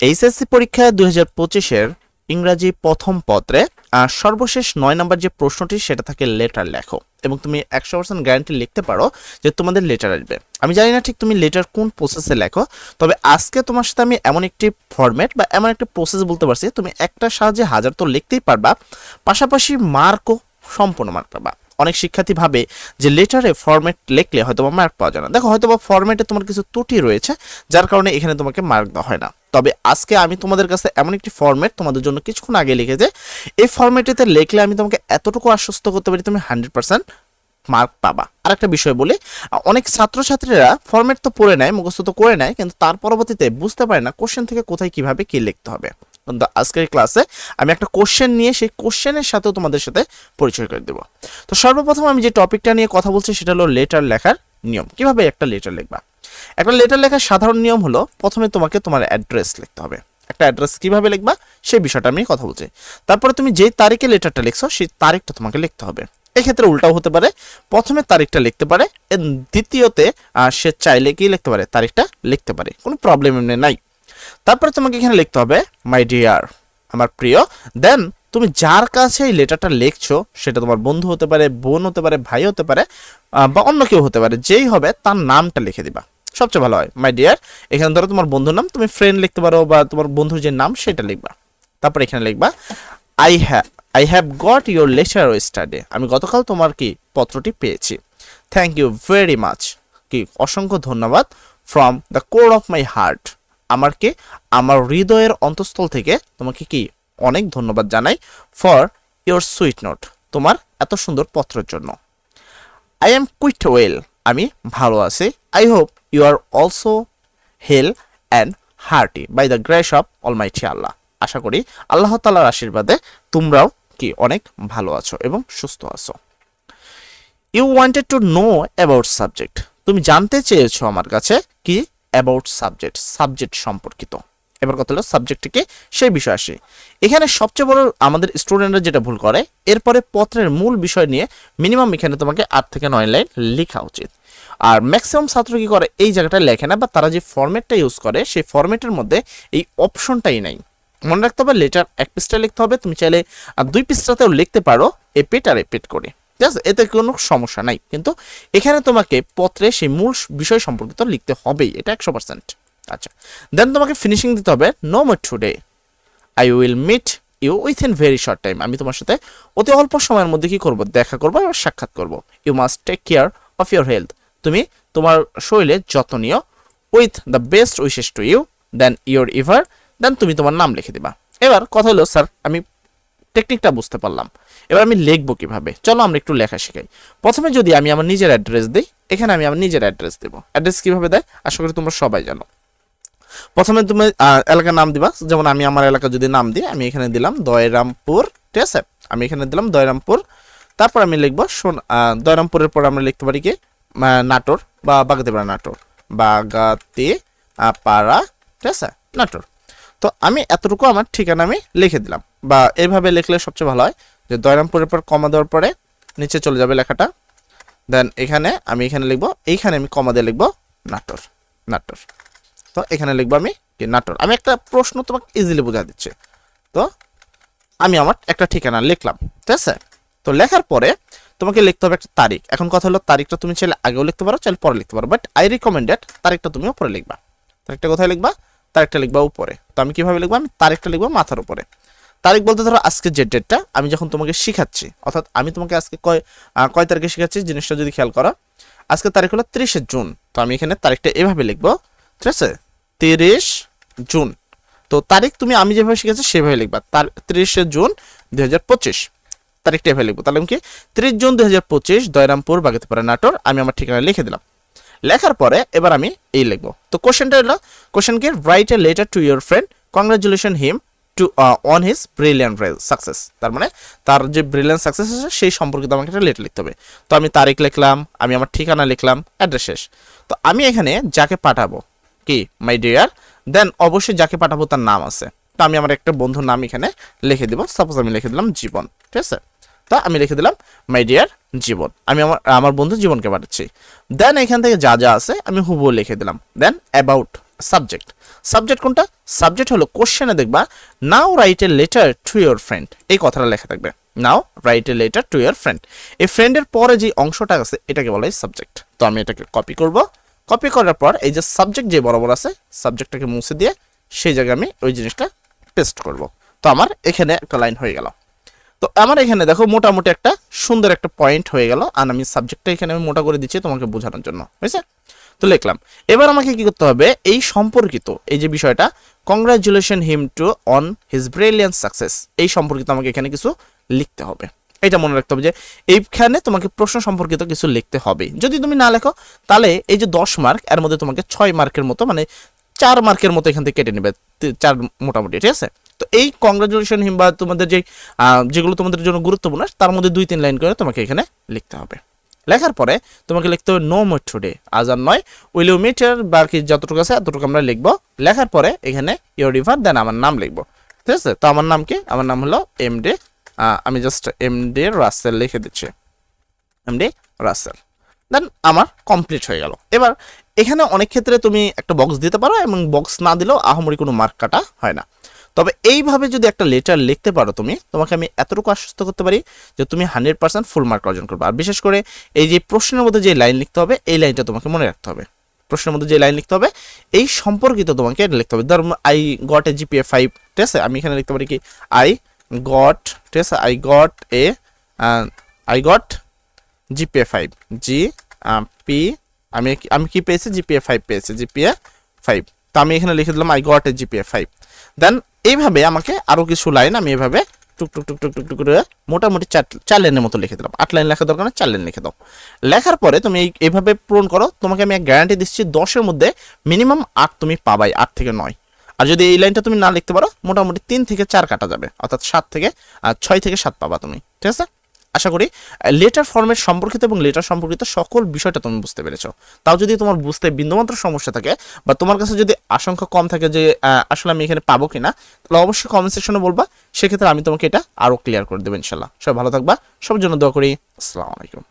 HSC পরীক্ষা দুই হাজার পঁচিশের ইংরাজি প্রথম পত্রে আহ, সর্বশেষ নয় নম্বর যে প্রশ্নটি সেটা থাকে লেটার লেখো। এবং তুমি একশো পার্সেন্ট গ্যারান্টি লিখতে পারো যে তোমাদের লেটার আসবে। আমি জানি না ঠিক তুমি লেটার কোন প্রসেসে লেখো তবে আজকে তোমার সাথে আমি এমন একটি ফরম্যাট বা এমন একটি প্রসেস বলতে পারছি তুমি একটা সাহায্যে হাজার তো লিখতেই পারবা পাশাপাশি মার্কও সম্পূর্ণ মার্ক পাবা। অনেক শিক্ষার্থী ভাবে যে লেটারে ফরম্যাট লিখলে হয়তো বা মার্ক পাওয়া যায় না। দেখো হয়তো বা ফরম্যাটে তোমার কিছু ত্রুটি রয়েছে, যার কারণে এখানে তোমাকে মার্ক দেওয়া হয় না। তবে আজকে আমি তোমাদের কাছে এমন একটি ফরম্যাট তোমাদের জন্য কিছুক্ষণ আগে লিখেছে, এই ফরম্যাটেতে লিখলে আমি তোমাকে এতটুকু আশ্বস্ত করতে পারি তুমি হান্ড্রেড পার্সেন্ট মার্ক পাবা। আর একটা বিষয় বলি, অনেক ছাত্রছাত্রীরা ফরম্যাট তো পড়ে নেয়, মুখস্থ তো করে নেয়, কিন্তু তার পরবর্তীতে বুঝতে পারে না কোশ্চেন থেকে কোথায় কীভাবে কি লিখতে হবে। আজকের ক্লাসে আমি একটা কোশ্চেন নিয়ে সেই কোশ্চেনের সাথেও তোমাদের সাথে পরিচয় করে দেবো। তো সর্বপ্রথম আমি যে টপিকটা নিয়ে কথা বলছি সেটা হলো লেটার লেখার নিয়ম। কীভাবে একটা লেটার লিখবা? একটা লেটার লেখার সাধারণ নিয়ম হলো প্রথমে তোমাকে তোমার অ্যাড্রেস লিখতে হবে। একটা অ্যাড্রেস কীভাবে লিখবা? সেই বিষয়টা আমি কথা বলছি। তারপরে তুমি যেই তারিখে লেটারটা লিখছো, সেই তারিখটা তোমাকে লিখতে হবে। এক্ষেত্রে উল্টাও হতে পারে। প্রথমে তারিখটা লিখতে পারে দ্বিতীয়তে সে চাইলে কি লিখতে পারে? তারিখটা লিখতে পারে। কোনো প্রবলেম এমনি নাই। তারপরে তোমাকে এখানে লিখতে হবে মাই ডিয়ার আমার প্রিয় দেন তুমি যার কাছে এই লেটারটা লিখছো, সেটা তোমার বন্ধু হতে পারে, বোন হতে পারে, ভাই হতে পারে বা অন্য কেউ হতে পারে, যেই হবে তার নামটা লিখে দিবা। সবচেয়ে ভালো হয় মাই ডিয়ার এখানে ধরো তোমার বন্ধুর নাম, তুমি ফ্রেন্ড লিখতে পারো বা তোমার বন্ধুর যে নাম, সেটা লিখবা। তারপর এখানে লিখবা I have I have got your letter study আমি গতকাল তোমার কি পত্রটি পেয়েছি। থ্যাংক ইউ ভেরি মাচ কি অসংখ্য ধন্যবাদ from the core of my heart আমার কি আমার হৃদয়ের অন্তঃস্থল থেকে তোমাকে কি অনেক ধন্যবাদ জানাই ফর ইওর সুইট নোট তোমার এত সুন্দর পত্রের জন্য। আই এম কুইট ওয়েল আমি ভালো আছি। I hope you are also hale and hearty by the grace of almighty Allah আশা করি আল্লাহ তালার আশীর্বাদে তোমরাও কি অনেক ভালো আছো এবং সুস্থ আছো। You wanted to know about subject তুমি জানতে চেয়েছো আমার কাছে কি অ্যাবাউট সাবজেক্ট সাবজেক্ট সম্পর্কিত। এবার কথা হলো সাবজেক্টটিকে সেই বিষয় আসে। এখানে সবচেয়ে বড় আমাদের স্টুডেন্টরা যেটা ভুল করে, এরপরে পত্রের মূল বিষয় নিয়ে মিনিমাম এখানে তোমাকে আট থেকে নয় লাইন লেখা উচিত। আর ম্যাক্সিমাম ছাত্র কি করে? এই জায়গাটা লেখে না, বা তারা যে ফরম্যাটটা ইউজ করে, সেই ফরম্যাটের মধ্যে এই অপশনটাই নাই। মনে রাখতে হবে লেটার এক পৃষ্ঠা লিখতে হবে, তুমি চাইলে দুই পৃষ্ঠাতেও লিখতে পারো, এপিট আর এপিট করে। ঠিক আছে এতে কোনো সমস্যা নাই। কিন্তু এখানে তোমাকে পত্রে সেই মূল বিষয় সম্পর্কিত লিখতে হবেই, এটা একশো পার্সেন্ট আচ্ছা দেন তোমাকে ফিনিশিং দিতে হবে no more today I will meet you within very short time আমি তোমার সাথে অতি অল্প সময়ের মধ্যে কি করব? দেখা করব এবং সাক্ষাৎ করব। You must take care of your health তুমি তোমার শরীরের যত্ন নিও with the best wishes to you then your ever then তুমি তোমার নাম লিখে দিবা। এবার কথা হলো স্যার আমি টেকনিকটা বুঝতে পারলাম। এবার আমি লিখব কীভাবে? চলো আমরা একটু লেখা শেখাই। প্রথমে যদি আমি আমার নিজের অ্যাড্রেস দিই, এখানে আমি আমার নিজের অ্যাড্রেস দেবো। অ্যাড্রেস কীভাবে দেয়? আশা করি তোমরা সবাই জানো। প্রথমে তুমি এলাকার নাম দিবা। যেমন আমি আমার এলাকা যদি নাম দিই, আমি এখানে দিলাম দয়রামপুর, ঠিক আছে? আমি এখানে দিলাম দয়রামপুর। তারপর আমি লিখব শোন দয়রামপুরের পর আমরা লিখতে পারি কি? নাটোর বা বাগাতিপাড়া নাটোর। বাগাতি পাড়া, ঠিক আছে? নাটোর। তো আমি এতটুকু আমার ঠিকানা আমি লিখে দিলাম। বা এইভাবে লিখলে সবচেয়ে ভালো হয়। যে দয়রামপুরের পর কমা দেওয়ার পরে নিচে চলে যাবে লেখাটা। দেন এখানে আমি এখানে লিখব, এইখানে আমি কমা দিয়ে লিখব নাটোর নাটোর। তো এখানে লিখব আমি কি নাটোর। আমি একটা প্রশ্ন তোমাকে ইজিলি বোঝা দিচ্ছি। তো আমি আমার একটা ঠিকানা লিখলাম, ঠিক আছে? তো লেখার পরে তোমাকে লিখতে হবে একটা তারিখ। এখন কথা হলো তারিখটা তুমি চাইলে আগেও লিখতে পারো, চাইলে পরে লিখতে পারো বাট আই রিকমেন্ডেড তারিখটা তুমি উপরে লিখবা। তারিখটা কোথায় লিখবা? তারিখটা লিখবা উপরে। তো আমি কীভাবে লিখব? আমি তারিখটা লিখব মাথার উপরে। তারিখ বলতে ধরো আজকে যে ডেটটা আমি যখন তোমাকে শিখাচ্ছি, অর্থাৎ আমি তোমাকে আজকে কয় কয় তারিখে শিখাচ্ছি, জিনিসটা যদি খেয়াল করো, আজকে তারিখ হলো তিরিশে জুন, তো আমি এখানে তারিখটা এভাবে লিখব, ঠিক আছে? তিরিশ জুন। তো তারিখ তুমি আমি যেভাবে শিখেছি সেভাবে লিখবা। তার, তিরিশে জুন দুই হাজার পঁচিশ। তারিখটা এভাবে লিখব। তাহলে আমি কি? তিরিশ জুন দুই হাজার পঁচিশ, দয়রামপুর, বাগেতপাড়া নাটোর, আমি আমার ঠিকানা লিখে দিলাম। লেখার পরে এবার আমি এই লিখব। তো কোশ্চেনটা হলো কোশ্চেন কি? Write a letter to your friend congratulation him to on his brilliant success তার মানে তার যে ব্রিলিয়ান সাকসেস আছে, সেই সম্পর্কিত আমাকে একটা লেটার লিখতে হবে। তো আমি তারিখ লিখলাম, আমি আমার ঠিকানা লিখলাম অ্যাড্রেস শেষ। তো আমি এখানে যাকে পাঠাবো, কি মাই ডিয়ার দেন অবশ্যই যাকে পাঠাবো তার নাম আছে। তো আমি আমার একটা বন্ধুর নাম এখানে লিখে দিব। সাপোজ আমি লিখে দিলাম জীবন, ঠিক আছে? তো আমি লিখে দিলাম মাই ডিয়ার জীবন। আমি আমার আমার বন্ধু জীবনকে পাঠাচ্ছি। দেন এখান থেকে যা যা আছে, আমি হুবু লিখে দিলাম। দেন অ্যাবাউট সাবজেক্ট সাবজেক্ট কোনটা? সাবজেক্ট হলো কোশ্চেনে দেখবা now write a letter to your friend এই কথাটা লেখা থাকবে now write a letter to your friend এই ফ্রেন্ডের পরে যে অংশটা আছে, এটাকে বলা হয় সাবজেক্ট তো আমি এটাকে কপি করব। কপি করার পর এই যে সাবজেক্ট যে বরাবর আছে সাবজেক্টটাকে মুছে দিয়ে সেই জায়গায় আমি ওই জিনিসটা পেস্ট করব। তো আমার এখানে একটা লাইন হয়ে গেল। তো আমার এখানে দেখো মোটামুটি একটা সুন্দর একটা পয়েন্ট হয়ে গেল। আর আমি সাবজেক্টটা এখানে আমি মোটা করে দিচ্ছি তোমাকে বোঝানোর জন্য হয়েছে তো লিখলাম। এবার আমাকে কি করতে হবে? এই সম্পর্কিত এই যে বিষয়টা congratulation him to on his brilliant success এই সম্পর্কিত আমাকে এখানে কিছু লিখতে হবে। এটা মনে রাখতে হবে যে, এইখানে তোমাকে প্রশ্ন সম্পর্কিত কিছু লিখতে হবে। যদি তুমি না লেখো, তাহলে এই যে দশ মার্ক এর মধ্যে তোমাকে ছয় মার্কের মতো মানে চার মার্কের মতো এখান থেকে কেটে নেবে চার মোটামুটি, ঠিক আছে? তো এই কংগ্রাচুলেশন হিম বা তোমাদের যে যেগুলো তোমাদের জন্য গুরুত্বপূর্ণ, তার মধ্যে দুই, তিন লাইন করে তোমাকে এখানে লিখতে হবে। লেখার পরে তোমাকে লিখতে হবে নো মোর টুডে আজ আর নয় উইল ইউ মিটার বা আর কি যতটুকু আছে এতটুকু আমরা লিখব। লেখার পরে এখানে ইউর রিভার দেন আমার নাম লিখব। ঠিক আছে? তো আমার নাম কি? আমার নাম হলো এম ডে আমি জাস্ট এম ডে রাসেল লিখে দিচ্ছি। এম ডে রাসেল দেন আমার কমপ্লিট হয়ে গেল। এবার এখানে অনেক ক্ষেত্রে তুমি একটা বক্স দিতে পারো এবং বক্স না দিলেও আহামরি কোনো মার্ক কাটা হয় না। তবে এইভাবে যদি একটা লেটার লিখতে পারো তুমি, তোমাকে আমি এতটুকু আশ্বস্ত করতে পারি যে তুমি হান্ড্রেড পার্সেন্ট ফুল মার্ক অর্জন করবে। আর বিশেষ করে এই যে প্রশ্নের মধ্যে যে লাইন লিখতে হবে, এই লাইনটা তোমাকে মনে রাখতে হবে। প্রশ্নের মধ্যে যে লাইন লিখতে হবে, এই সম্পর্কিত তোমাকে লিখতে হবে। ধর I got a GPA five ঠিক আছে? আমি এখানে লিখতে পারি কি আই গট ঠিক আছে? I got a I got GPA five G P আমি আমি কি পেয়েছি? জিপিএ ফাইভ পেয়েছি জিপিএ ফাইভ তো আমি এখানে লিখে দিলাম I got a GPA five then এইভাবে আমাকে আরও কিছু লাইন আমি এভাবে টুক টুক টুক টুক টুক টুক করে মোটামুটি চার লাইনের মতো লিখে দিলাম। আট লাইন লেখা দরকার না চার লাইন লিখে দাও। লেখার পরে তুমি এই, এভাবে পূরণ করো, তোমাকে আমি এক গ্যারান্টি দিচ্ছি দশের মধ্যে মিনিমাম আট তুমি পাবাই, আট থেকে নয়। আর যদি এই লাইনটা তুমি না লিখতে পারো, মোটামুটি তিন থেকে চার কাটা যাবে, অর্থাৎ সাত থেকে ছয় থেকে সাত পাবা তুমি, ঠিক আছে? আশা করি লেটার ফর্মেট সম্পর্কিত এবং লেটার সম্পর্কিত সকল বিষয়টা তুমি বুঝতে পেরেছ। তাও যদি তোমার বুঝতে বিন্দুমাত্র সমস্যা থাকে বা তোমার কাছে যদি আশঙ্কা কম থাকে যে আসলে আমি এখানে পাবো কিনা, তাহলে অবশ্যই কমেন্ট সেকশনে বলবা। সেক্ষেত্রে আমি তোমাকে এটা আরও ক্লিয়ার করে দেবো ইনশাল্লাহ। সবাই ভালো থাকবা, সবার জন্য দোয়া করি। আসসালামু আলাইকুম।